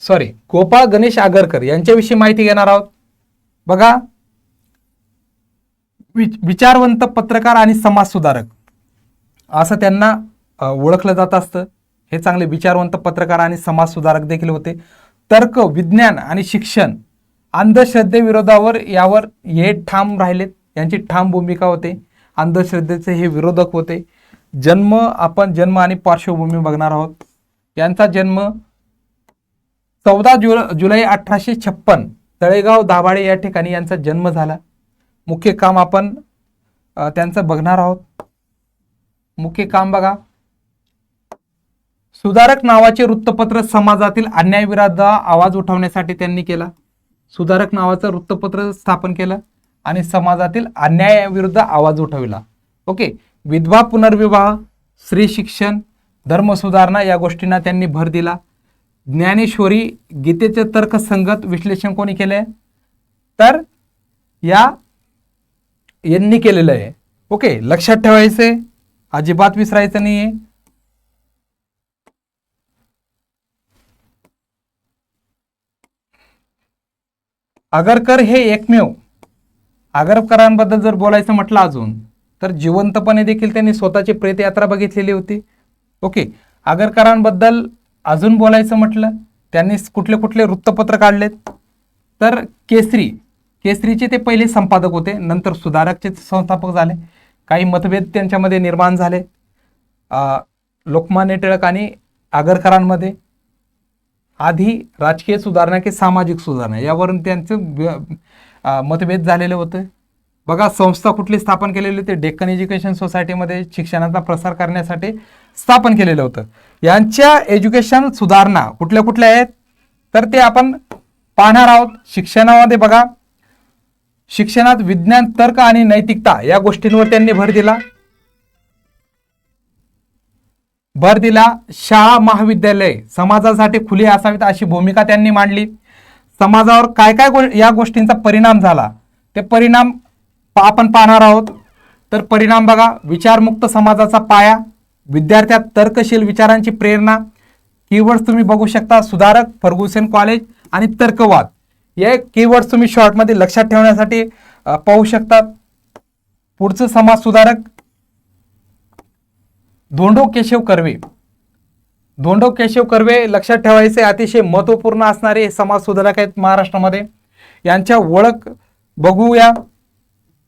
Sorry Gopal Ganesh Agarkar यांच्याविषयी माहिती घेणार आहोत. बघा. विचारवंत पत्रकार आणि समाजसुधारक असं त्यांना ओळखलं जात असतं. हे चांगले विचारवंत पत्रकार आणि समाजसुधारक देखील होते. तर्क विज्ञान आणि शिक्षण अंधश्रद्धेविरोधावर यावर हे ठाम राहिलेत. यांची ठाम भूमिका होते. अंधश्रद्धेचे हे विरोधक होते. जन्म आपण जन्म आणि पार्श्वभूमी बघणार आहोत. यांचा जन्म चौदा जुल जुलै अठराशे छप्पन तळेगाव दाभाडे या ठिकाणी यांचा जन्म झाला. मुख्य काम आपण त्यांचं बघणार आहोत. मुख्य काम बघा. सुधारक नावाचे वृत्तपत्र समाजातील अन्यायविरुद्ध आवाज उठवण्यासाठी त्यांनी केला. सुधारक नावाचं वृत्तपत्र स्थापन केलं आणि समाजातील अन्यायाविरुद्ध आवाज उठविला. ओके विधवा पुनर्विवाह स्त्री शिक्षण धर्मसुधारणा या गोष्टींना त्यांनी भर दिला. ज्ञानेश्वरी गीतेचे तर्कसंगत विश्लेषण कोणी केले तर या यांनी केलेलं आहे. ओके लक्षात ठेवायचे अजिबात विसरायचं नाहीये. आगरकर हे एकमेव. आगरकरांबद्दल जर बोलायचं म्हटलं अजून तर जिवंतपणे देखील त्यांनी स्वतःची प्रेतयात्रा बघितलेली होती. ओके आगरकरांबद्दल अजून बोलायचं म्हटलं त्यांनी कुठले कुठले वृत्तपत्र काढलेत? तर केसरी केसरीचे ते पहिले संपादक होते नंतर सुधारकचे संस्थापक झाले काही मतभेद त्यांच्यामध्ये निर्माण झाले. लोकमान्य टिळक आणि आगरकरांमध्ये आधी राजकीय सुधारणा की सामाजिक सुधारणा यावरून त्यांचं मतभेद झालेलं होतं. बघा संस्था कुठली स्थापन केलेली होती? डेक्कन एज्युकेशन सोसायटीमध्ये शिक्षणाचा प्रसार करण्यासाठी स्थापन केलेलं होतं. यांच्या एज्युकेशन सुधारणा कुठल्या कुठल्या आहेत? तर ते आपण पाहणार आहोत. शिक्षणामध्ये बघा शिक्षणात विज्ञान तर्क आणि नैतिकता या गोष्टींवर त्यांनी भर दिला. भर दिला. शाळा महाविद्यालय समाजासाठी खुली असावीत अशी भूमिका त्यांनी मांडली. समाजावर काय काय गो या गोष्टींचा परिणाम झाला? ते परिणाम आपण पाहणार आहोत. तर परिणाम बघा विचारमुक्त समाजाचा पाया विद्यार्थ्यात तर्कशील विचारांची प्रेरणा कीवर्ड्स तुम्ही बघू शकता सुधारक फर्गुसेन कॉलेज आणि तर्कवाद. या कीवर्ड्स तुम्ही शॉर्टमध्ये लक्षात ठेवण्यासाठी पाहू शकता. पुढचं समाज सुधारक धोंडो केशव कर्वे. धोंडो केशव कर्वे लक्षात ठेवायचे अतिशय महत्त्वपूर्ण असणारे समाज सुधारक आहेत महाराष्ट्रामध्ये. यांच्या ओळख बघूया.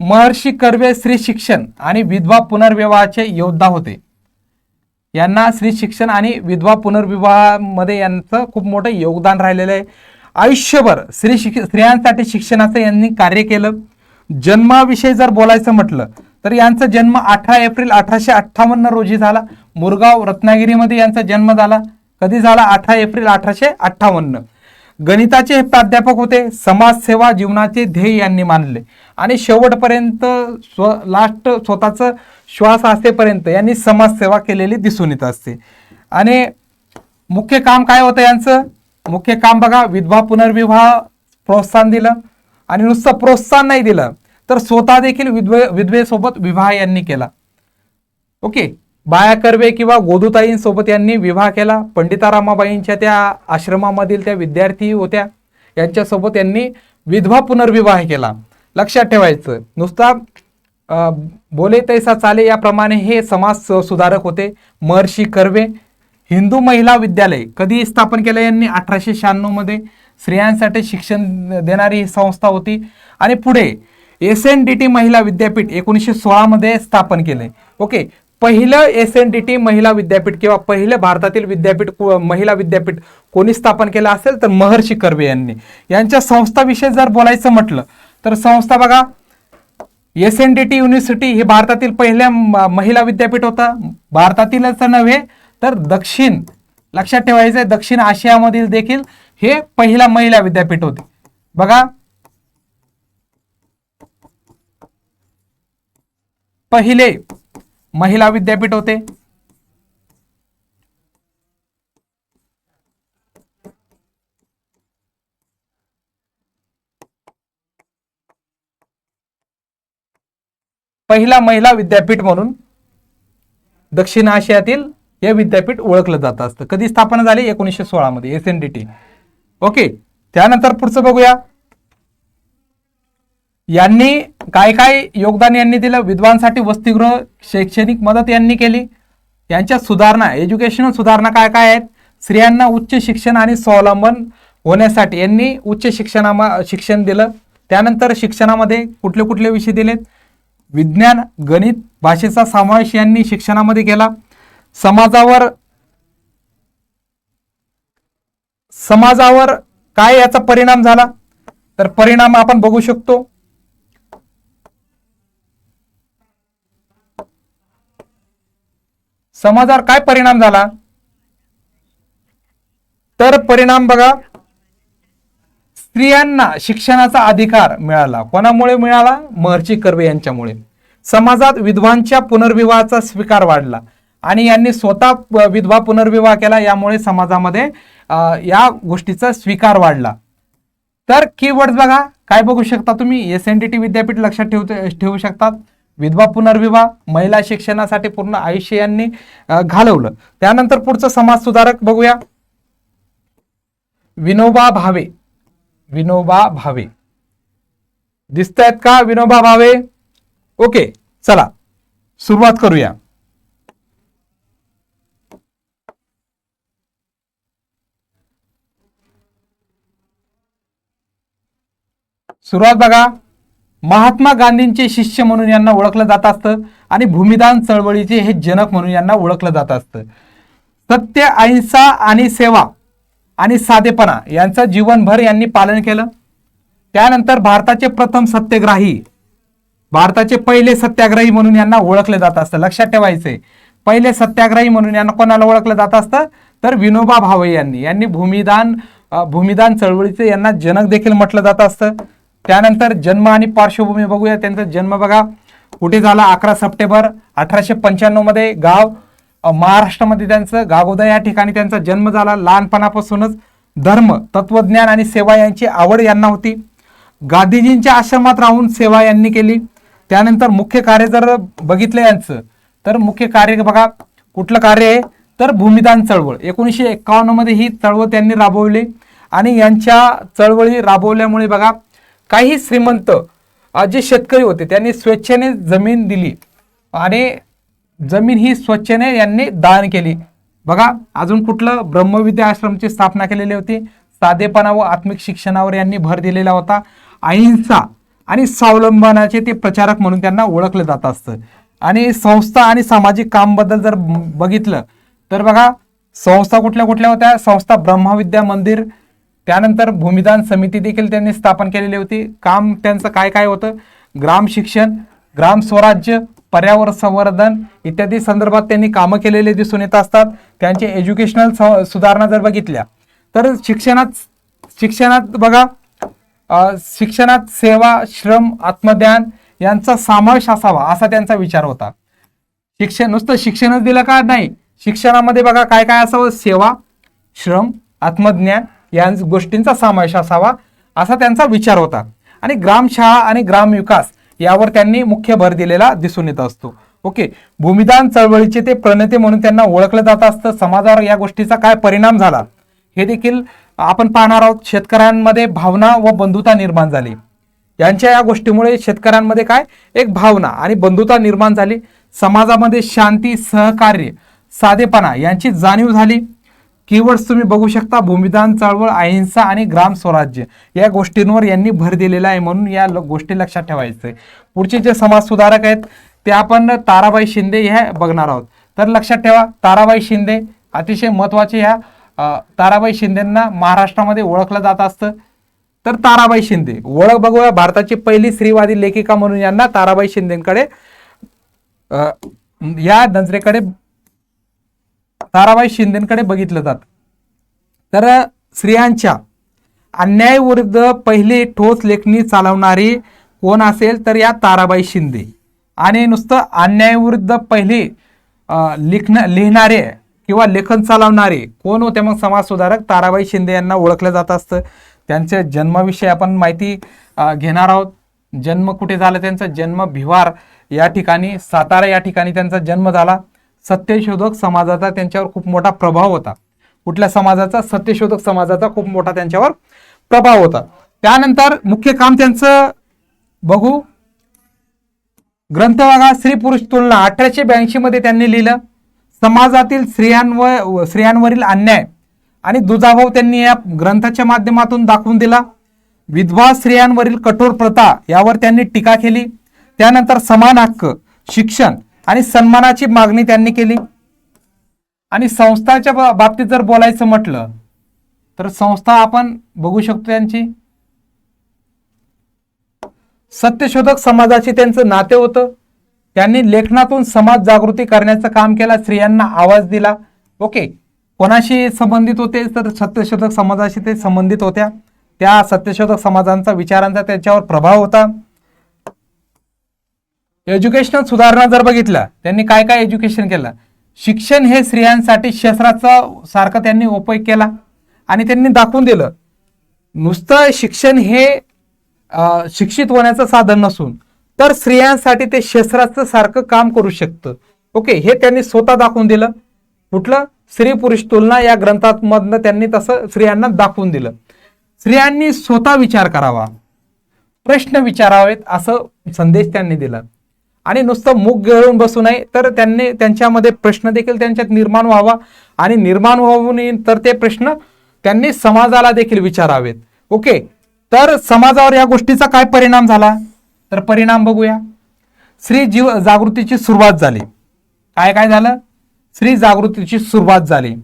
महर्षी कर्वे स्त्री शिक्षण आणि विधवा पुनर्विवाहाचे योद्धा होते. यांना स्त्री शिक्षण आणि विधवा पुनर्विवाहामध्ये यांचं खूप मोठं योगदान राहिलेलं आहे. आयुष्यभर स्त्री शिक स्त्रियांसाठी शिक्षणाचं यांनी कार्य केलं. जन्माविषयी जर बोलायचं म्हटलं तर यांचा जन्म अठरा एप्रिल अठराशे अठ्ठावन्न रोजी झाला. मुरगाव रत्नागिरीमध्ये यांचा जन्म झाला. कधी झाला? अठरा एप्रिल अठराशे अठ्ठावन्न. गणिताचे हे प्राध्यापक होते समाजसेवा जीवनाचे ध्येय यांनी मानले. आणि शेवटपर्यंत स्व लास्ट स्वतःचं श्वास असेपर्यंत यांनी समाजसेवा केलेली दिसून येत असते. आणि मुख्य काम काय होतं यांचं? मुख्य काम बघा विधवा पुनर्विवाह प्रोत्साहन दिलं आणि नुसतं प्रोत्साहन नाही दिलं तर स्वतः देखील विधवे विधवेसोबत विवाह यांनी केला. ओके? बाया कर्वे किंवा गोदूताईंसोबत यांनी विवाह केला. पंडिता रामाबाईंच्या त्या आश्रमामधील त्या विद्यार्थी होत्या. यांच्यासोबत यांनी विधवा पुनर्विवाह केला. लक्षात ठेवायचं नुसता बोले तैसा चाले याप्रमाणे हे समाज सुधारक होते. महर्षी कर्वे हिंदू महिला विद्यालय कधी स्थापन केलं यांनी अठराशे शहाण्णवमध्ये स्त्रियांसाठी शिक्षण देणारी ही संस्था होती. आणि पुढे एस एन डी टी महिला विद्यापीठ एकोणीसशे सोळामध्ये स्थापन केले. ओके पहिलं एस एन डी टी महिला विद्यापीठ किंवा पहिलं भारतातील विद्यापीठ महिला विद्यापीठ कोणी स्थापन केलं असेल तर महर्षी कर्वे यांनी. यांच्या संस्थाविषयी जर बोलायचं म्हटलं तर संस्था बघा S N D T university हे भारतातील पहिल्या महिला विद्यापीठ होता. भारतातीलच नव्हे तर दक्षिण लक्षात ठेवायचं आहे दक्षिण आशियामधील देखील हे पहिला महिला विद्यापीठ होते. बघा. पहिले महिला विद्यापीठ होते. पहिला महिला विद्यापीठ म्हणून दक्षिण आशियातील हे विद्यापीठ ओळखलं जात असतं. कधी स्थापना झाली? एकोणीसशे सोळामध्ये S N D T okay त्यानंतर पुढचं बघूया. यांनी काय काय योगदान यांनी दिलं? विद्वांसाठी वसतिगृह शैक्षणिक मदत यांनी केली. यांच्या सुधारणा एज्युकेशनल सुधारणा काय काय आहेत? स्त्रियांना उच्च शिक्षण आणि स्वावलंबन होण्यासाठी यांनी उच्च शिक्षणामा शिक्षण दिलं. त्यानंतर शिक्षणामध्ये कुठले कुठले विषय दिलेत? विज्ञान गणित भाषेचा समावेश यांनी शिक्षणामध्ये केला. समाजावर समाजावर काय याचा परिणाम झाला? तर परिणाम आपण बघू शकतो. समाजावर काय परिणाम झाला? तर परिणाम बघा स्त्रियांना शिक्षणाचा अधिकार मिळाला. कोणामुळे मिळाला? महर्षी कर्वे यांच्यामुळे. समाजात विधवांच्या पुनर्विवाहाचा स्वीकार वाढला. आणि यांनी स्वतः विधवा पुनर्विवाह केला यामुळे समाजामध्ये या गोष्टीचा स्वीकार वाढला. तर कीवर्ड बघा. काय बघू शकता तुम्ही? एस एन डी टी विद्यापीठ लक्षात ठेवते ठेवू शकतात. विधवा पुनर्विवाह महिला शिक्षणासाठी पूर्ण आयुष्य यांनी घालवलं. त्यानंतर पुढचं समाज सुधारक बघूया. विनोबा भावे. विनोबा भावे. दिसत आहेत का विनोबा भावे? ओके चला. सुरुवात करूया. सुरुवात बघा. महात्मा गांधींचे शिष्य म्हणून यांना ओळखलं जात असतं आणि भूमिदान चळवळीचे हे जनक म्हणून यांना ओळखलं जात असतं. सत्य अहिंसा आणि सेवा आणि साधेपणा यांचं जीवनभर यांनी पालन केलं. त्यानंतर भारताचे प्रथम सत्यग्राही भारताचे पहिले सत्याग्रही म्हणून यांना ओळखलं जात असतं. लक्षात ठेवायचंय पहिले सत्याग्रही म्हणून यांना कोणाला ओळखलं जात असतं? तर विनोबा भावे यांनी. यांनी भूमिदान भूमिदान चळवळीचे यांना जनक देखील म्हटलं जात असतं. त्यानंतर जन्म आणि पार्श्वभूमी बघूया. त्यांचा जन्म बघा. कुठे झाला? अकरा सप्टेंबर अठराशे पंच्याण्णवमध्ये गाव महाराष्ट्रामध्ये त्यांचं गागोदा या ठिकाणी त्यांचा जन्म झाला. लहानपणापासूनच धर्म तत्वज्ञान आणि सेवा यांची आवड यांना होती. गांधीजींच्या आश्रमात राहून सेवा यांनी केली. त्यानंतर मुख्य कार्य जर बघितलं यांचं तर मुख्य कार्य बघा. कुठलं कार्य आहे? तर भूमिदान चळवळ. एकोणीसशे एकावन्नमध्ये ही चळवळ त्यांनी राबवली आणि यांच्या चळवळी राबवल्यामुळे बघा काही श्रीमंत जे शेतकरी होते त्यांनी स्वेच्छेने जमीन दिली. आणि जमीन ही स्वच्छेने यांनी दान केली. बघा अजून कुठलं ब्रह्मविद्या आश्रमची स्थापना केलेली होती? साधेपणा व आत्मिक शिक्षणावर यांनी भर दिलेला होता. अहिंसा आणि स्वावलंबनाचे ते प्रचारक म्हणून त्यांना ओळखलं जात असतं. आणि संस्था आणि सामाजिक कामबद्दल जर बघितलं तर बघा संस्था कुठल्या कुठल्या होत्या? संस्था ब्रह्मविद्या मंदिर त्यानंतर भूमिदान समिती देखील त्यांनी स्थापन केलेली होती. काम त्यांचं काय काय होतं? ग्राम शिक्षण ग्राम स्वराज्य पर्यावरण संवर्धन इत्यादी संदर्भात त्यांनी कामं केलेले दिसून येत असतात. त्यांचे एज्युकेशनल स- सुधारणा जर बघितल्या तर शिक्षणात शिक्षणात बघा शिक्षणात सेवा श्रम आत्मज्ञान यांचा समावेश असावा असा त्यांचा विचार होता. शिक्षण नुसतं शिक्षणच दिलं का नाही? शिक्षणामध्ये बघा काय काय असावं? सेवा श्रम आत्मज्ञान या गोष्टींचा समावेश असावा असा त्यांचा विचार होता. आणि ग्रामशाळा आणि ग्रामविकास यावर त्यांनी मुख्य भर दिलेला दिसून येत असतो. ओके भूमिदान चळवळीचे ते प्रणेते म्हणून त्यांना ओळखलं जात असतं. समाजावर या गोष्टीचा काय परिणाम झाला? हे देखील आपण पाहणार आहोत. शेतकऱ्यांमध्ये भावना व बंधुता निर्माण झाली. यांच्या या गोष्टीमुळे शेतकऱ्यांमध्ये काय? एक भावना आणि बंधुता निर्माण झाली. समाजामध्ये शांती सहकार्य साधेपणा यांची जाणीव झाली. कीवर्ड्स तुम्ही बघू शकता. भूमिदान चळवळ अहिंसा आणि ग्राम स्वराज्य. या गोष्टींवर यांनी भर दिलेला आहे म्हणून या ल- गोष्टी लक्षात ठेवायचं पुढचे जे समाजसुधारक आहेत ते आपण ताराबाई शिंदे ह्या बघणार आहोत. तर लक्षात ठेवा ताराबाई शिंदे अतिशय महत्त्वाचे ह्या ताराबाई शिंदेंना महाराष्ट्रामध्ये ओळखलं जात असतं. तर ताराबाई शिंदे ओळख बघूया भारताची पहिली स्त्रीवादी लेखिका म्हणून यांना ताराबाई शिंदेकडे या नजरेकडे ताराबाई शिंदेकडे बघितलं जात. तर स्त्रियांच्या अन्यायविरुद्ध पहिली ठोस लेखणी चालवणारी कोण असेल तर या ताराबाई शिंदे. आणि नुसतं अन्यायविरुद्ध पहिली लिखण लिहिणारे किंवा लेखन चालवणारे कोण होते? मग समाज सुधारक ताराबाई शिंदे यांना ओळखलं जात असतं. त्यांच्या जन्माविषयी आपण माहिती घेणार आहोत. जन्म कुठे झाला? त्यांचा जन्म भिवार या ठिकाणी सातारा या ठिकाणी त्यांचा जन्म झाला. सत्यशोधक समाजाचा त्यांच्यावर खूप मोठा प्रभाव होता. कुठल्या समाजाचा? सत्यशोधक समाजाचा खूप मोठा त्यांच्यावर प्रभाव होता. त्यानंतर मुख्य काम त्यांचं बघू. ग्रंथभागा स्त्री पुरुष तुलना अठराशे ब्याऐंशी मध्ये त्यांनी लिहिलं. समाजातील स्त्रियांवर स्त्रियांवरील अन्याय आणि दुजाभाव त्यांनी या ग्रंथाच्या माध्यमातून दाखवून दिला. विधवा स्त्रियांवरील कठोर प्रथा यावर त्यांनी टीका केली. त्यानंतर समान हक्क शिक्षण आणि सन्मानाची मागणी त्यांनी केली. आणि संस्थाच्या बा- बाबतीत जर बोलायचं म्हटलं तर संस्था आपण बघू शकतो त्यांची सत्यशोधक समाजाशी त्यांचं नाते होतं. त्यांनी लेखनातून समाज जागृती करण्याचं काम केलं स्त्रियांना आवाज दिला. ओके कोणाशी संबंधित होते तर सत्यशोधक समाजाशी ते संबंधित होत्या. त्या सत्यशोधक समाजांचा विचारांचा त्याच्यावर प्रभाव होता. एज्युकेशनल सुधारणा जर बघितल्या त्यांनी काय काय एज्युकेशन केलं? शिक्षण हे स्त्रियांसाठी शस्त्राचा सारखं त्यांनी उपयोग केला आणि त्यांनी दाखवून दिलं. नुसतं शिक्षण हे शिक्षित होण्याचं साधन नसून तर स्त्रियांसाठी ते शस्त्राचं सारखं काम करू शकतं. ओके हे त्यांनी स्वतः दाखवून दिलं. कुठलं? स्त्री पुरुष तुलना या ग्रंथांमधनं त्यांनी तसं स्त्रियांना दाखवून दिलं. स्त्रियांनी स्वतः विचार करावा. प्रश्न विचारावेत असं संदेश त्यांनी दिला. आणि नुसतं मुख गळून बसू नये तर त्यांनी त्यांच्यामध्ये प्रश्न देखील त्यांच्यात निर्माण व्हावा. आणि निर्माण होऊन तर ते प्रश्न त्यांनी समाजाला देखील विचारावेत. ओके? तर समाजावर या गोष्टीचा काय परिणाम झाला? तर परिणाम बघूया. स्त्री जीव जागृतीची सुरुवात झाली. काय काय झालं? स्त्री जागृतीची सुरुवात झाली.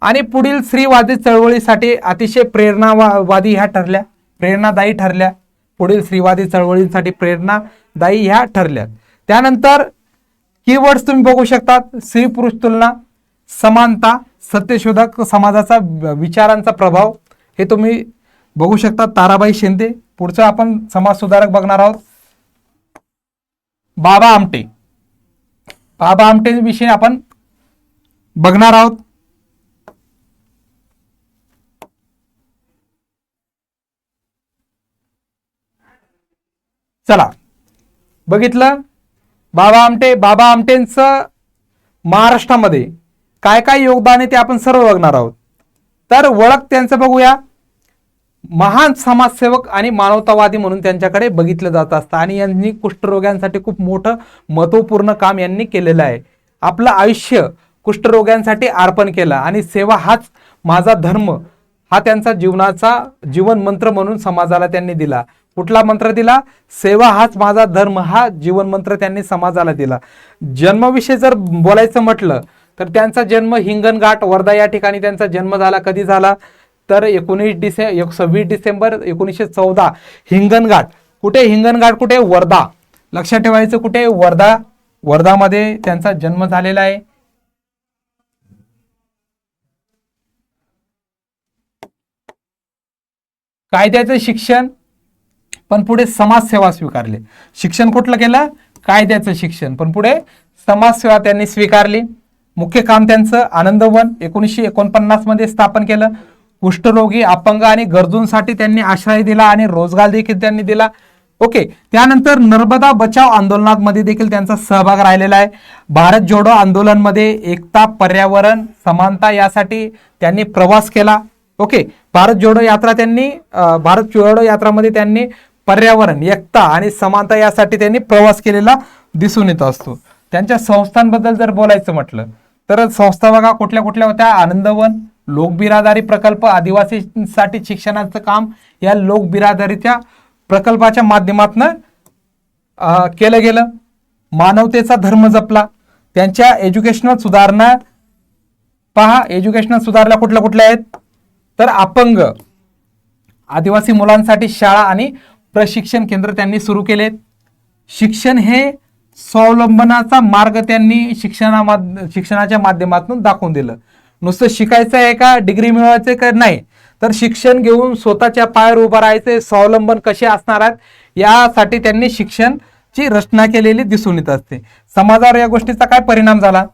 आणि पुढील स्त्रीवादी चळवळीसाठी अतिशय प्रेरणावादी ह्या ठरल्या. प्रेरणादायी ठरल्या. पुढील स्त्रीवादी चळवळींसाठी प्रेरणादायी ह्या ठरल्या. त्यानंतर कीवर्ड्स तुम्ही बघू शकतात. स्त्री पुरुष तुलना समानता सत्यशोधक समाजाचा विचारांचा प्रभाव. हे तुम्ही बघू शकता. ताराबाई शिंदे पुढचं आपण समाज सुधारक बघणार आहोत. बाबा आमटे. बाबा आमटे विषयी आपण बघणार आहोत. चला. बघितलं? बाबा आमटे बाबा आमटेंचं महाराष्ट्रामध्ये काय काय योगदान आहे ते आपण सर्व बघणार आहोत. तर ओळख त्यांचं बघूया. महान समाजसेवक आणि मानवतावादी म्हणून त्यांच्याकडे बघितलं जात असतं आणि यांनी कुष्ठरोग्यांसाठी खूप मोठं महत्त्वपूर्ण काम यांनी केलेलं आहे. आपलं आयुष्य कुष्ठरोग्यांसाठी अर्पण केलं आणि सेवा हाच माझा धर्म हा त्यांचा जीवनाचा जीवन मंत्र म्हणून समाजाला त्यांनी दिला. कुठला मंत्र दिला? सेवा हाच माझा धर्म हा जीवन मंत्र त्यांनी समाजाला दिला. जन्मविषयी जर बोलायचं म्हटलं तर त्यांचा जन्म हिंगणघाट वर्धा या ठिकाणी त्यांचा जन्म झाला. कधी झाला? तर एकोणीस डिसे सव्वीस डिसेंबर एकोणीसशे चौदा हिंगणघाट. कुठे हिंगणघाट? कुठे? वर्धा. लक्षात ठेवायचं कुठे? वर्धा. वर्धामध्ये त्यांचा जन्म झालेला आहे. कायद्याचं शिक्षण पण पुढे समाजसेवा स्वीकारली. शिक्षण कुठलं केलं? कायद्याचं शिक्षण. पण पुढे समाजसेवा त्यांनी स्वीकारली. मुख्य काम त्यांचं आनंदवन. एकोणीसशे एकोणपन्नासमध्ये स्थापन केलं. कुष्ठरोगी अपंग आणि गरजूंसाठी त्यांनी आश्रय दिला आणि रोजगार देखील त्यांनी दिला. ओके त्यानंतर नर्मदा बचाव आंदोलनामध्ये देखील त्यांचा सहभाग राहिलेला आहे. भारत जोडो आंदोलनमध्ये एकता पर्यावरण समानता यासाठी त्यांनी प्रवास केला. ओके भारत जोडो यात्रा त्यांनी भारत जोडो यात्रामध्ये त्यांनी पर्यावरण एकता आणि समानता यासाठी त्यांनी प्रवास केलेला दिसून येत असतो. त्यांच्या संस्थांबद्दल जर बोलायचं म्हटलं तर संस्था बघा कुठल्या कुठल्या होत्या. आनंदवन लोकबिरादारी प्रकल्प आदिवासींसाठी शिक्षणाचं काम या लोकबिरादारीच्या प्रकल्पाच्या माध्यमातून केलं गेलं. मानवतेचा धर्म जपला. त्यांच्या एज्युकेशनल सुधारणा पहा एज्युकेशनल सुधारणा कुठल्या कुठल्या आहेत? तर अपंग आदिवासी मुलांसाठी शाळा आणि प्रशिक्षण केंद्र त्यांनी सुरू केलेत. शिक्षण हे स्वावलंबनाचा मार्ग त्यांनी शिक्षणा शिक्षणाच्या माध्यमातून दाखवून दिलं. नुसतं शिकायचं आहे का डिग्री मिळवायचं का नाही तर शिक्षण घेऊन स्वतःच्या पायावर उभं राहायचे स्वावलंबन कसे असणार आहेत यासाठी त्यांनी शिक्षणची रचना केलेली दिसून येत असते. समाजावर या गोष्टीचा काय परिणाम झाला?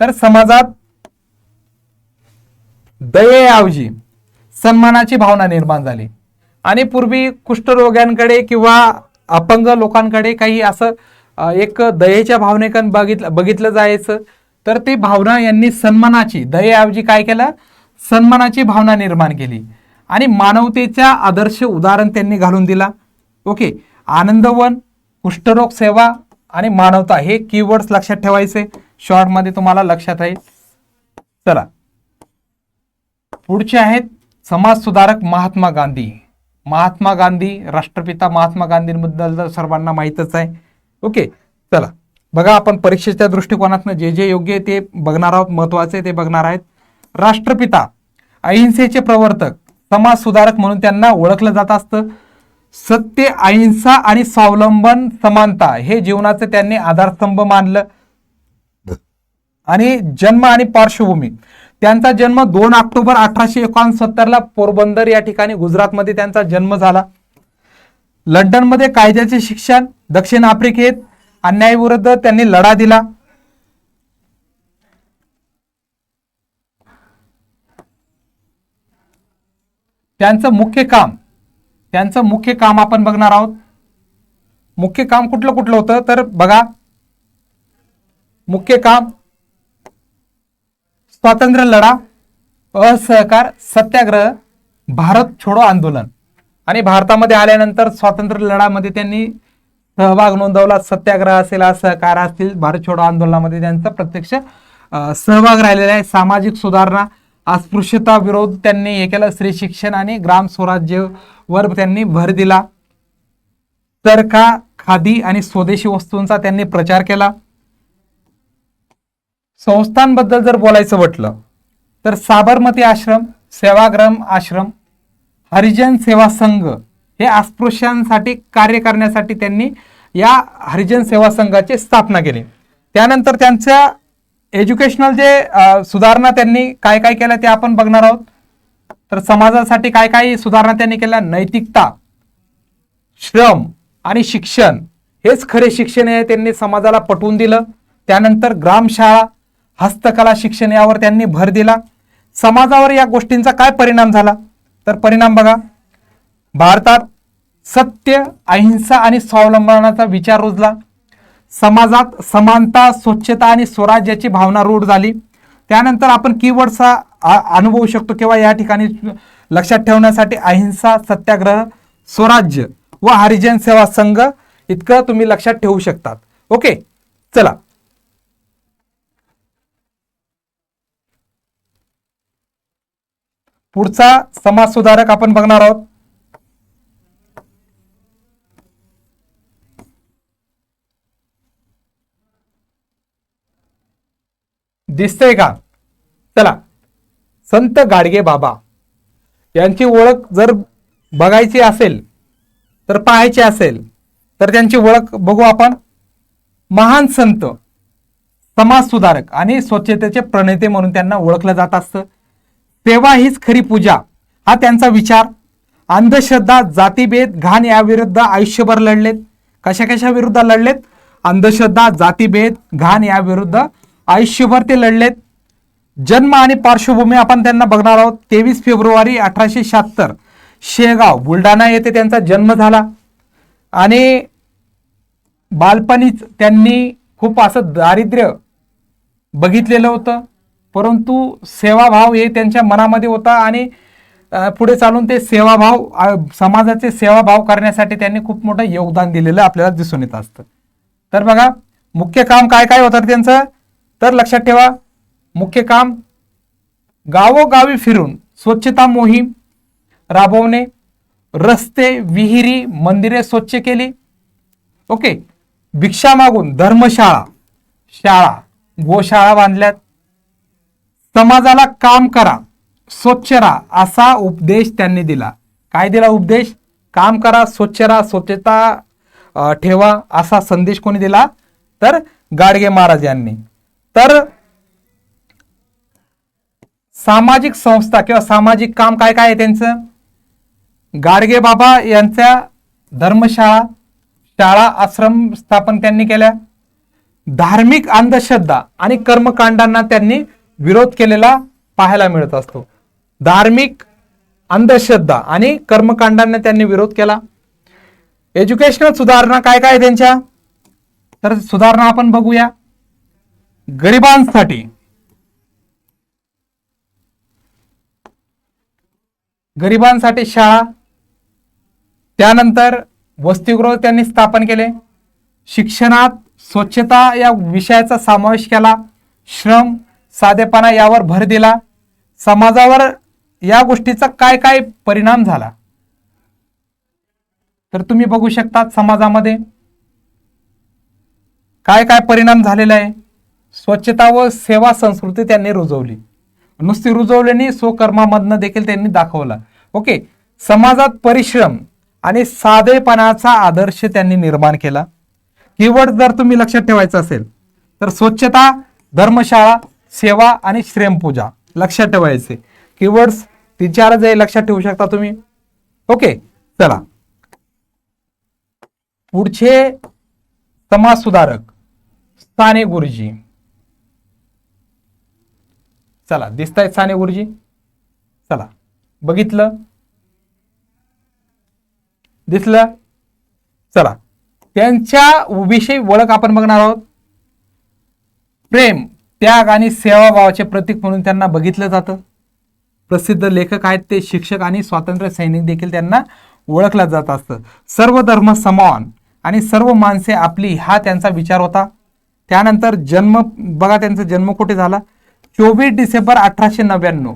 तर समाजात दयेऐवजी सन्मानाची भावना निर्माण झाली. आणि पूर्वी कुष्ठरोग्यांकडे किंवा अपंग लोकांकडे काही असं एक दयेच्या भावनेकन बघितलं बघितलं जायचं. तर ती भावना यांनी सन्मानाची दयेऐवजी काय केलं? सन्मानाची भावना निर्माण केली. आणि मानवतेच्या आदर्श उदाहरण त्यांनी घालून दिला. ओके आनंदवन कुष्ठरोग सेवा आणि मानवता हे कीवर्ड्स लक्षात ठेवायचे. शॉर्टमध्ये तुम्हाला लक्षात राहील. चला. पुढचे आहेत समाज सुधारक महात्मा गांधी. महात्मा गांधी राष्ट्रपिता महात्मा गांधींबद्दल तर सर्वांना माहीतच आहे. ओके चला. बघा आपण परीक्षेच्या दृष्टिकोनातनं जे जे योग्य आहे ते बघणार आहोत महत्त्वाचे ते बघणार आहेत. राष्ट्रपिता अहिंसेचे प्रवर्तक समाज सुधारक म्हणून त्यांना ओळखलं जात असतं. सत्य अहिंसा आणि स्वावलंबन समानता हे जीवनाचं त्यांनी आधारस्तंभ मानलं. आणि जन्म आणि पार्श्वभूमी. त्यांचा जन्म दोन ऑक्टोबर अठराशे एकोणसत्तर ला पोरबंदर या ठिकाणी गुजरातमध्ये त्यांचा जन्म झाला. लंडनमध्ये कायद्याचे शिक्षण दक्षिण आफ्रिकेत अन्यायाविरुद्ध त्यांनी लढा दिला. त्यांचं मुख्य काम त्यांचं मुख्य काम आपण बघणार आहोत. मुख्य काम कुठलं कुठलं होतं? तर बघा मुख्य काम स्वातंत्र्य लढा असहकार सत्याग्रह भारत छोडो आंदोलन. आणि भारतामध्ये आल्यानंतर स्वातंत्र्य लढामध्ये त्यांनी सहभाग नोंदवला सत्याग्रह असेल असहकार असतील भारत छोडो आंदोलनामध्ये त्यांचा प्रत्यक्ष सहभाग राहिलेला आहे. सामाजिक सुधारणा अस्पृश्यता विरोध त्यांनी हे केलं. स्त्री शिक्षण आणि ग्राम स्वराज्यवर त्यांनी भर दिला. तर का खादी आणि स्वदेशी वस्तूंचा त्यांनी प्रचार केला. संस्थांबद्दल जर बोलायचं म्हटलं तर साबरमती आश्रम सेवाग्राम आश्रम हरिजन सेवा संघ हे अस्पृश्यांसाठी कार्य करण्यासाठी त्यांनी या हरिजन सेवा संघाची स्थापना केली. त्यानंतर त्यांच्या एज्युकेशनल जे सुधारणा त्यांनी काय काय केल्या ते आपण बघणार आहोत. तर समाजासाठी काय काय सुधारणा त्यांनी केल्या? नैतिकता श्रम आणि शिक्षण. हेच खरे शिक्षण आहे त्यांनी समाजाला पटवून दिलं. त्यानंतर ग्रामशाळा हस्तकला शिक्षण यावर त्यांनी भर दिला. समाजावर या गोष्टींचा काय परिणाम झाला? तर परिणाम बघा. भारतात सत्य अहिंसा आणि स्वावलंबनाचा विचार रुजला. समाजात समानता स्वच्छता आणि स्वराज्याची भावना रूढ झाली. त्यानंतर आपण कीवर्डचा अनुभवू शकतो किंवा या ठिकाणी लक्षात ठेवण्यासाठी अहिंसा सत्याग्रह स्वराज्य व हरिजन सेवा संघ इतकं तुम्ही लक्षात ठेवू शकतात. ओके? चला. पुढचा समाज सुधारक आपण बघणार आहोत. दिसतंय का? चला. संत गाडगे बाबा. यांची ओळख जर बघायची असेल तर पाहायची असेल तर त्यांची ओळख बघू आपण. महान संत समाज सुधारक आणि स्वच्छतेचे प्रणेते म्हणून त्यांना ओळखलं जात असतं. तेव्हा हीच खरी पूजा. हा त्यांचा विचार. अंधश्रद्धा जातीभेद घाण याविरुद्ध आयुष्यभर लढलेत. कशा कशा विरुद्ध लढलेत? अंधश्रद्धा जातीभेद घाण याविरुद्ध आयुष्यभर ते लढलेत. जन्म आणि पार्श्वभूमी आपण त्यांना बघणार आहोत. तेवीस फेब्रुवारी अठराशे शहात्तर शेगाव बुलढाणा येथे त्यांचा जन्म झाला. आणि बालपणीच त्यांनी खूप असं दारिद्र्य बघितलेलं होतं. परंतु सेवाभाव हे त्यांच्या मनामध्ये होता आणि पुढे चालून ते सेवाभाव समाजाचे सेवाभाव करण्यासाठी त्यांनी खूप मोठं योगदान दिलेलं आपल्याला दिसून येत असतं. तर बघा मुख्य काम काय काय होतं त्यांचं? तर लक्षात ठेवा मुख्य काम गावोगावी फिरून स्वच्छता मोहीम राबवणे रस्ते विहिरी मंदिरे स्वच्छ केली. ओके भिक्षा मागून धर्मशाळा शाळा गोशाळा बांधल्यात. समाजाला काम करा स्वच्छ राहा असा उपदेश त्यांनी दिला. काय दिला उपदेश? काम करा स्वच्छ राहा स्वच्छता ठेवा असा संदेश कोणी दिला? तर गाडगे महाराज यांनी. तर सामाजिक संस्था किंवा सामाजिक काम काय काय आहे त्यांचं? गाडगे बाबा यांच्या धर्मशाळा शाळा आश्रम स्थापन त्यांनी केल्या. धार्मिक अंधश्रद्धा आणि कर्मकांडांना त्यांनी विरोध केलेला पाहायला मिळत असतो. धार्मिक अंधश्रद्धा आणि कर्मकांडांना त्यांनी विरोध केला. एज्युकेशनल सुधारणा काय काय त्यांच्या? तर सुधारणा आपण बघूया. गरिबांसाठी. गरिबांसाठी शाळा त्यानंतर वसतिगृह त्यांनी स्थापन केले. शिक्षणात स्वच्छता या विषयाचा समावेश केला. श्रम साधेपणा यावर भर दिला. समाजावर या गोष्टीचा काय काय परिणाम झाला? तर तुम्ही बघू शकता समाजामध्ये काय काय परिणाम झालेला आहे. स्वच्छता व सेवा संस्कृती त्यांनी रुजवली. नुसती रुजवल्याने स्वकर्मामधनं देखील त्यांनी दाखवला. ओके समाजात परिश्रम आणि साधेपणाचा आदर्श त्यांनी निर्माण केला. कीवर्ड जर तुम्ही लक्षात ठेवायचं असेल तर स्वच्छता धर्मशाळा सेवा आणि श्रेमपूजा लक्षात ठेवायचे. कीवर्ड्स तीन चारच आहे लक्षात ठेवू शकता तुम्ही. ओके चला. पुढचे समाज सुधारक. साने गुरुजी. चला दिसत आहेत साने गुरुजी? चला बघितलं? दिसलं? चला. त्यांच्या विषयी ओळख आपण बघणार आहोत. प्रेम. त्याग आणि सेवाभावाचे प्रतीक म्हणून त्यांना बघितलं जातं. प्रसिद्ध लेखक आहेत ते शिक्षक आणि स्वातंत्र्य सैनिक देखील त्यांना ओळखलं जात असतं. सर्व धर्म समान आणि सर्व माणसे आपली हा त्यांचा विचार होता. त्यानंतर जन्म बघा त्यांचा जन्म कुठे झाला? चोवीस डिसेंबर अठराशे नव्याण्णव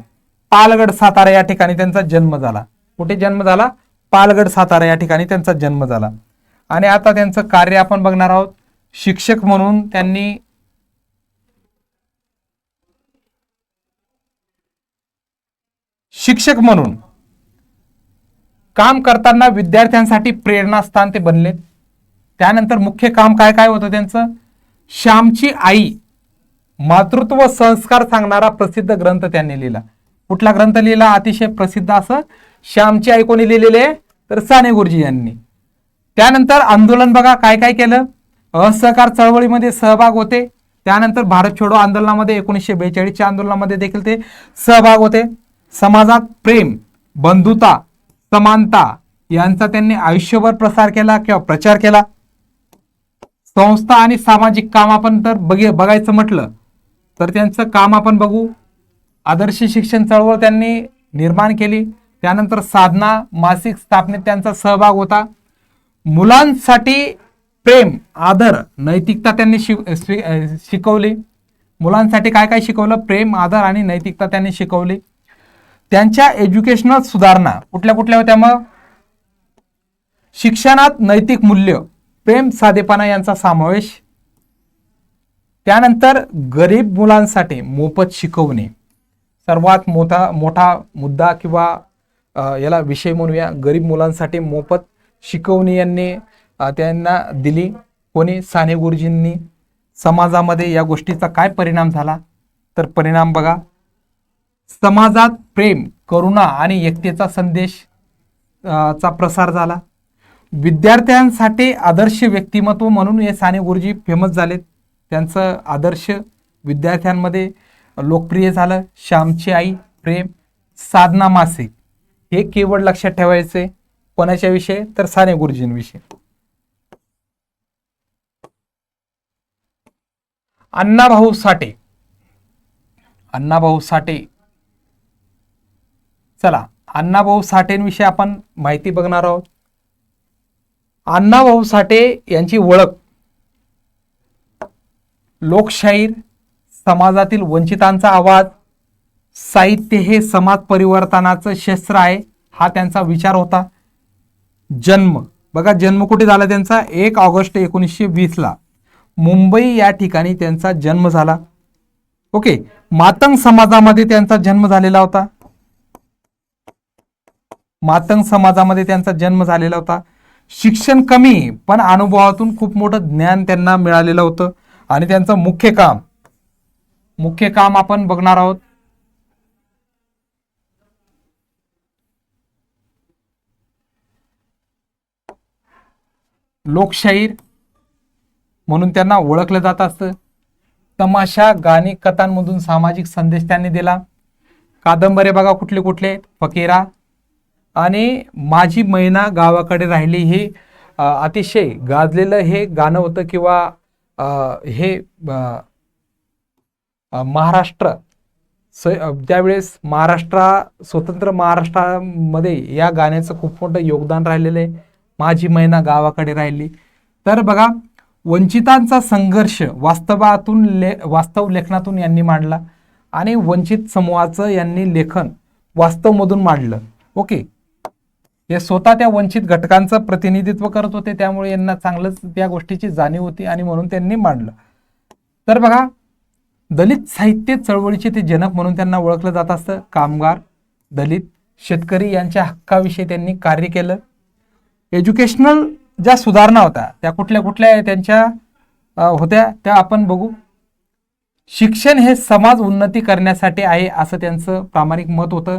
पालगड सातारा या ठिकाणी त्यांचा जन्म झाला. कुठे जन्म झाला? पालगड सातारा या ठिकाणी त्यांचा जन्म झाला. आणि आता त्यांचं कार्य आपण बघणार आहोत. शिक्षक म्हणून त्यांनी शिक्षक म्हणून काम करताना विद्यार्थ्यांसाठी प्रेरणास्थान ते बनले. त्यानंतर मुख्य काम काय काय होतं त्यांचं? श्यामची आई मातृत्व संस्कार सांगणारा प्रसिद्ध ग्रंथ त्यांनी लिहिला. कुठला ग्रंथ लिहिला? अतिशय प्रसिद्ध असं श्यामची आई कोणी लिहिलेले? तर साने गुरुजी यांनी. त्यानंतर आंदोलन बघा काय काय केलं? असहकार चळवळीमध्ये सहभाग होते. त्यानंतर भारत छोडो आंदोलनामध्ये एकोणीसशे बेचाळीसच्या आंदोलनामध्ये देखील ते सहभाग होते. समाजात प्रेम बंधुता समानता यांचा त्यांनी आयुष्यभर प्रसार केला किंवा प्रचार केला. संस्था आणि सामाजिक काम आपण तर बघ बघायचं म्हटलं तर त्यांचं काम आपण बघू. आदर्श शिक्षण चळवळ त्यांनी निर्माण केली. त्यानंतर साधना मासिक स्थापनेत त्यांचा सहभाग होता. मुलांसाठी प्रेम आदर नैतिकता त्यांनी शिक शिकवली. मुलांसाठी काय काय शिकवलं? प्रेम आदर आणि नैतिकता त्यांनी शिकवली. त्यांच्या एज्युकेशनल सुधारणा कुठल्या कुठल्या होत्या मग? शिक्षणात नैतिक मूल्य प्रेम साधेपणा यांचा समावेश. त्यानंतर गरीब मुलांसाठी मोफत शिकवणे. सर्वात मोठा मोठा मुद्दा किंवा याला विषय म्हणूया. गरीब मुलांसाठी मोफत शिकवणी यांनी त्यांना दिली. कोणी? साने गुरुजींनी. समाजामध्ये या गोष्टीचा काय परिणाम झाला? तर परिणाम बघा. समाजात प्रेम करुणा आणि एकतेचा संदेश चा प्रसार झाला. विद्यार्थ्यांसाठी आदर्श व्यक्तिमत्व म्हणून हे साने गुरुजी फेमस झालेत. त्यांचं आदर्श विद्यार्थ्यांमध्ये लोकप्रिय झालं. श्यामची आई प्रेम साधना मासिक हे केवळ लक्षात ठेवायचे. कोणाच्या विषयी? तर साने गुरुजींविषयी अण्णाभाऊ साठे. अण्णाभाऊ साठे चला अण्णाभाऊ साठेंविषयी आपण माहिती बघणार आहोत. अण्णाभाऊ साठे यांची ओळख. लोकशाहीर समाजातील वंचितांचा आवाज साहित्य हे समाज परिवर्तनाचं शस्त्र आहे हा त्यांचा विचार होता. जन्म. बघा जन्म कुठे झाला त्यांचा? एक ऑगस्ट एकोणीसशे वीसला. मुंबई या ठिकाणी त्यांचा जन्म झाला. ओके मातंग समाजामध्ये त्यांचा जन्म झालेला होता. मातंग समाजामध्ये त्यांचा जन्म झालेला होता. शिक्षण कमी पण अनुभवातून खूप मोठं ज्ञान त्यांना मिळालेलं होतं. आणि त्यांचं मुख्य काम मुख्य काम आपण बघणार आहोत. लोकशाहीर म्हणून त्यांना ओळखलं जात असतं. तमाशा गाणी कथांमधून सामाजिक संदेश त्यांनी दिला. कादंबरे बघा कुठले कुठले फकेरा फकीरा आणि माझी मैना गावाकडे राहिली ही अतिशय गाजलेलं हे गाणं होतं किंवा हे महाराष्ट्र स त्यावेळेस महाराष्ट्रा स्वतंत्र महाराष्ट्रामध्ये या गाण्याचं खूप मोठं योगदान राहिलेलं आहे. माझी मैना गावाकडे राहिली. तर बघा वंचितांचा संघर्ष वास्तवातून ले वास्तव लेखनातून यांनी मांडला आणि वंचित समूहाचं यांनी लेखन वास्तवमधून मांडलं. ओके. हे स्वतः त्या वंचित घटकांचं प्रतिनिधित्व करत होते त्यामुळे यांना चांगलंच त्या गोष्टीची जाणीव होती आणि म्हणून त्यांनी मांडलं. तर बघा दलित साहित्य चळवळीचे ते जनक म्हणून त्यांना ओळखलं जात असतं कामगार दलित शेतकरी यांच्या हक्काविषयी त्यांनी कार्य केलं. एज्युकेशनल ज्या सुधारणा होत्या त्या कुठल्या कुठल्या त्यांच्या होत्या त्या आपण बघू. शिक्षण हे समाज उन्नती करण्यासाठी आहे असं त्यांचं प्रामाणिक मत होतं.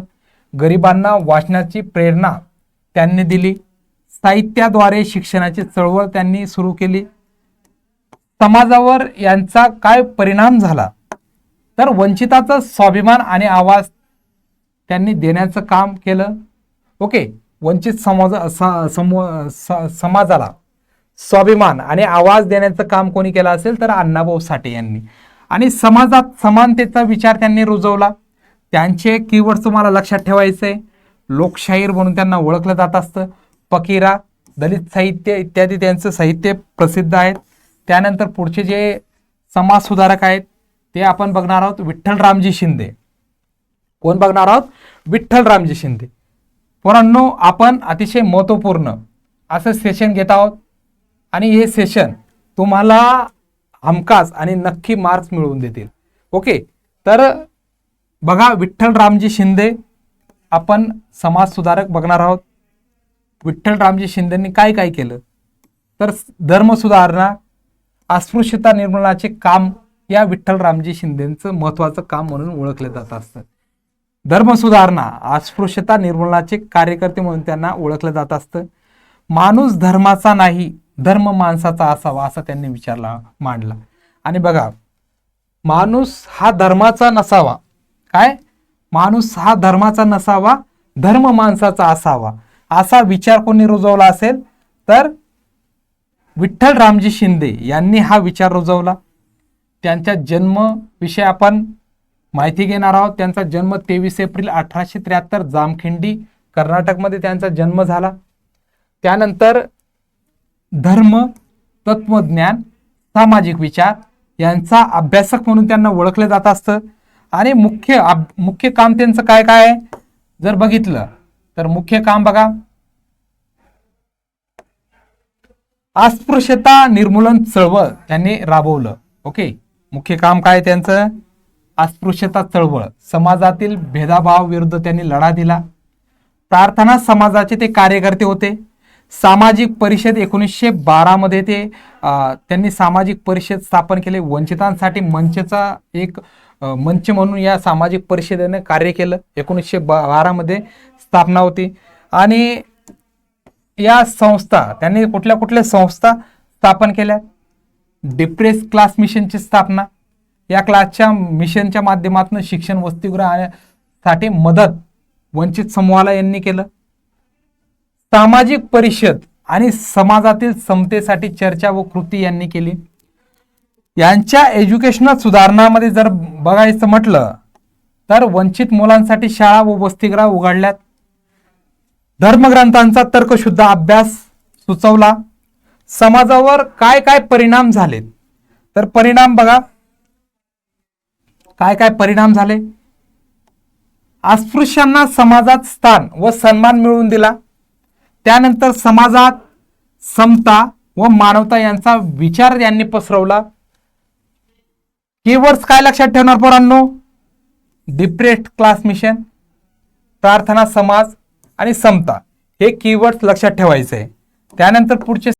गरिबांना वाचनाची प्रेरणा त्यांनी दिली. साहित्याद्वारे शिक्षणाची चळवळ त्यांनी सुरू केली. समाजावर यांचा काय परिणाम झाला? तर वंचिताचा स्वाभिमान आणि आवाज त्यांनी देण्याचं काम केलं. ओके वंचित समाज स- स- समाजाला स्वाभिमान आणि आवाज देण्याचं काम कोणी केलं असेल तर अण्णाभाऊ साठे यांनी. आणि समाजात समानतेचा विचार त्यांनी रुजवला. त्यांचे कीवर्ड तुम्हाला लक्षात ठेवायचे आहे लोकशाहीर म्हणून त्यांना ओळखलं जात असतं. फकीरा दलित साहित्य इत्यादी त्यांचं साहित्य प्रसिद्ध आहेत. त्यानंतर पुढचे जे समाज सुधारक आहेत ते आपण बघणार आहोत विठ्ठलरामजी शिंदे. कोण बघणार आहोत? विठ्ठलरामजी शिंदे. पोरांनो आपण अतिशय महत्त्वपूर्ण असं सेशन घेत आहोत. आणि हे सेशन तुम्हाला हमखास आणि नक्की मार्क्स मिळवून देतील. ओके तर बघा विठ्ठलरामजी शिंदे आपण समाज सुधारक बघणार आहोत. विठ्ठल रामजी शिंदेंनी काय काय केलं? तर धर्मसुधारणा अस्पृश्यता निर्मूलनाचे काम या विठ्ठल रामजी शिंदेचं महत्त्वाचं काम म्हणून ओळखलं जात असतं. धर्मसुधारणा अस्पृश्यता निर्मूलनाचे कार्यकर्ते म्हणून त्यांना ओळखलं जात असतं. माणूस धर्माचा नाही धर्म माणसाचा असावा असा त्यांनी विचारला मांडला. आणि बघा माणूस हा धर्माचा नसावा. काय? माणूस हा धर्माचा नसावा धर्म माणसाचा असावा असा विचार कोणी रुजवला असेल तर विठ्ठल रामजी शिंदे यांनी हा विचार रुजवला. त्यांच्या जन्मविषयी आपण माहिती घेणार आहोत. त्यांचा जन्म तेवीस एप्रिल अठराशे त्र्याहत्तर जामखिंडी कर्नाटकमध्ये त्यांचा जन्म झाला. त्यानंतर धर्म तत्वज्ञान सामाजिक विचार यांचा अभ्यासक म्हणून त्यांना ओळखलं जात असतं. आणि मुख्य मुख्य काम त्यांचं काय काय? आहे जर बघितलं तर मुख्य काम बघा. अस्पृश्यता निर्मूलन चळवळ त्यांनी राबवलं. ओके? मुख्य काम काय त्यांचं? अस्पृश्यता चळवळ. समाजातील भेदाभाव विरुद्ध त्यांनी लढा दिला. प्रार्थना समाजाचे ते कार्यकर्ते होते. सामाजिक परिषद एकोणीसशे बारामध्ये ते अं, त्यांनी सामाजिक परिषद स्थापन केले. वंचितांसाठी मंचचा एक मंच म्हणून या सामाजिक परिषदेने कार्य केलं. एकोणीसशे बारामध्ये स्थापना होती. आणि या संस्था त्यांनी कुठल्या कुठल्या संस्था स्थापन केल्या? डिप्रेस क्लास मिशनची स्थापना. या क्लासच्या मिशनच्या माध्यमातून शिक्षण वसतिगृहासाठी मदत वंचित समूहाला यांनी केलं. सामाजिक परिषद आणि समाजातील समतेसाठी चर्चा व कृती यांनी केली. यांच्या एज्युकेशनल सुधारणामध्ये जर बघायचं म्हटलं तर वंचित मुलांसाठी शाळा व वसतिगृह उघडल्यात. धर्मग्रंथांचा तर्कशुद्ध अभ्यास सुचवला. समाजावर काय काय परिणाम झालेत? तर परिणाम बघा. काय काय परिणाम झाले? अस्पृश्यांना समाजात स्थान व सन्मान मिळवून दिला. त्यानंतर समाजात समता व मानवता यांचा विचार यांनी पसरवला. कीवर्ड्स काय लक्षात ठेवणार पोरांनो? डिप्रेस्ड क्लास मिशन प्रार्थना समाज आणि समता. हे कीवर्ड्स लक्षात ठेवायचे. आहे त्यानंतर पुढचे